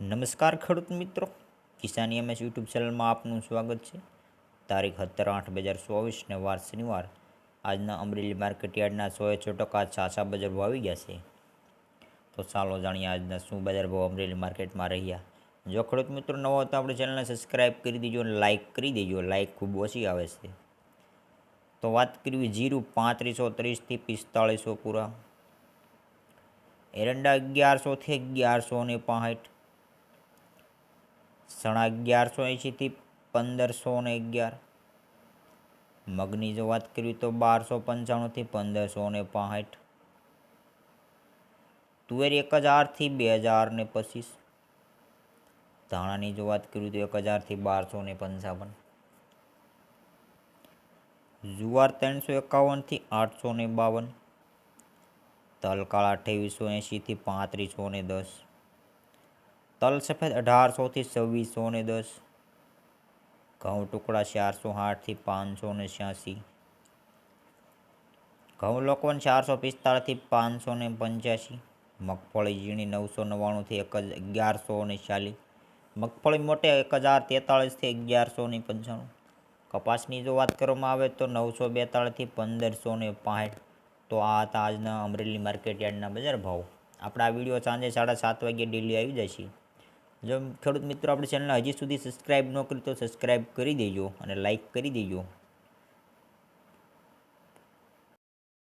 નમસ્કાર ખેડૂત મિત્રો. કિસાન એમએસ યુટ્યુબ ચેનલમાં આપનું સ્વાગત છે. તારીખ સત્તર આઠ બે હજાર ચોવીસને વાર શનિવાર. આજના અમરેલી માર્કેટ યાર્ડના સોએ છ ટકા સાચા બજાર ભાવ આવી ગયા છે. તો ચાલો જાણીએ આજના શું બજાર ભાવ અમરેલી માર્કેટમાં રહ્યા. જો ખેડૂત મિત્રો નવો હોય તો આપણે ચેનલને સબસ્ક્રાઈબ કરી દેજો અને લાઇક કરી દેજો. લાઇક ખૂબ ઓછી આવે છે. તો વાત કરવી જીરું પાંત્રીસો ત્રીસથી પિસ્તાળીસો પૂરા. એરંડા અગિયારસોથી અગિયારસો ને પાંઠ સણા અગિયારસો એંશીથી પંદરસો ને અગિયાર. મગની જો વાત કરવી તો બારસો પંચાણુંથી પંદરસો ને પાંઠ તુવેર એક હજારથી બે હજાર ને પચીસ. ધાણાની જો વાત કરવી તો એક હજારથી બારસો ને પંચાવન. જુવાર ત્રણસો એકાવનથી આઠસો ને બાવન. તલકાળ અઠ્યાવીસો એંશીથી પાંત્રીસો ને દસ. તલ સફેદ અઢારસોથી છવ્વીસો ને દસ. ઘઉં ટુકડા ચારસો આઠથી પાંચસો ને છ્યાસી. ઘઉં લોકવન ચારસો પિસ્તાળીસથી પાંચસો ને પંચ્યાસી. મગફળી ઝીણી નવસો નવ્વાણુંથી એક હજાર અગિયારસો ને ચાલીસ. મગફળી મોટે એક હજાર તેતાળીસથી અગિયારસો ને પંચાણું. કપાસની જો વાત કરવામાં આવે તો નવસો બેતાળીસથી પંદરસો ને પાંઠ. તો આ હતા આજના અમરેલી માર્કેટ યાર્ડના બજાર ભાવ. આપણા આ વીડિયો સાંજે સાડા સાત વાગ્યે ડેલી આવી છે. જો ખેડૂત મિત્રો આપણી ચેનલ હજી સુધી સબસ્ક્રાઈબ ન કરી તો સબસ્ક્રાઈબ કરી દેજો અને લાઈક કરી દેજો.